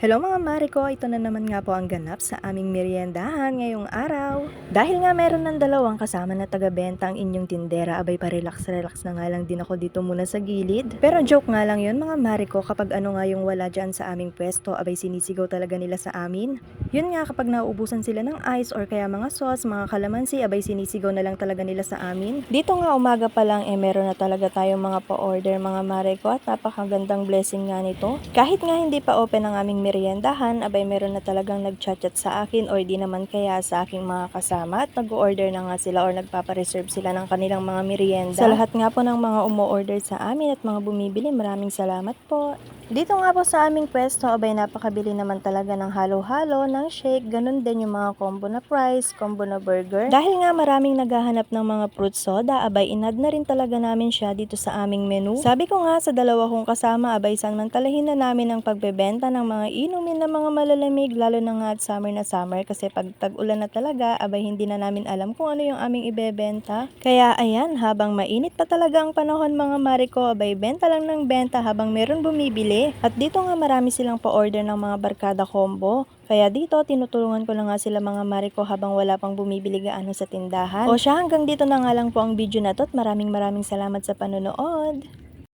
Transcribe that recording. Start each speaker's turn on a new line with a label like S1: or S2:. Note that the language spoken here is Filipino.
S1: Hello mga Mariko, ito na naman nga po ang ganap sa aming meriendahan ngayong araw. Dahil nga meron ng dalawang kasama na taga-benta ang inyong tindera, abay pa-relax-relax na nga lang din ako dito muna sa gilid. Pero joke nga lang yun mga Mariko, kapag ano nga yung wala dyan sa aming pwesto, abay sinisigaw talaga nila sa amin. Yun nga kapag nauubusan sila ng ice or kaya mga sauce, mga kalamansi, abay sinisigaw na lang talaga nila sa amin. Dito nga umaga pa lang, eh meron na talaga tayong mga pa-order mga Mariko at napakagandang blessing nga nito. Kahit nga hindi pa open ang aming meriendahan, abay meron na talagang nag-chat-chat sa akin or di naman kaya sa aking mga kasama at nag-order na nga sila or nagpapareserve sila ng kanilang mga merienda. Sa lahat nga po ng mga umu-order sa amin at mga bumibili, maraming salamat po. Dito nga po sa aming pwesto, abay napakabili naman talaga ng halo-halo, ng shake, ganun din yung mga combo na fries, combo na burger. Dahil nga maraming naghahanap ng mga fruit soda, abay inad na rin talaga namin siya dito sa aming menu. Sabi ko nga sa dalawa kong kasama, abay samantalahin na namin ang pagbebenta ng mga inumin na mga malalamig, lalo na nga at summer na summer kasi pag tag-ulan na talaga, abay hindi na namin alam kung ano yung aming ibebenta. Kaya ayan, habang mainit pa talaga ang panahon mga mariko, abay benta lang ng benta habang meron bumibili. At dito nga marami silang pa-order ng mga barkada combo. Kaya dito, tinutulungan ko na nga sila mga mariko habang wala pang bumibili gaano sa tindahan. O siya, hanggang dito na nga lang po ang video na to at maraming maraming salamat sa panonood.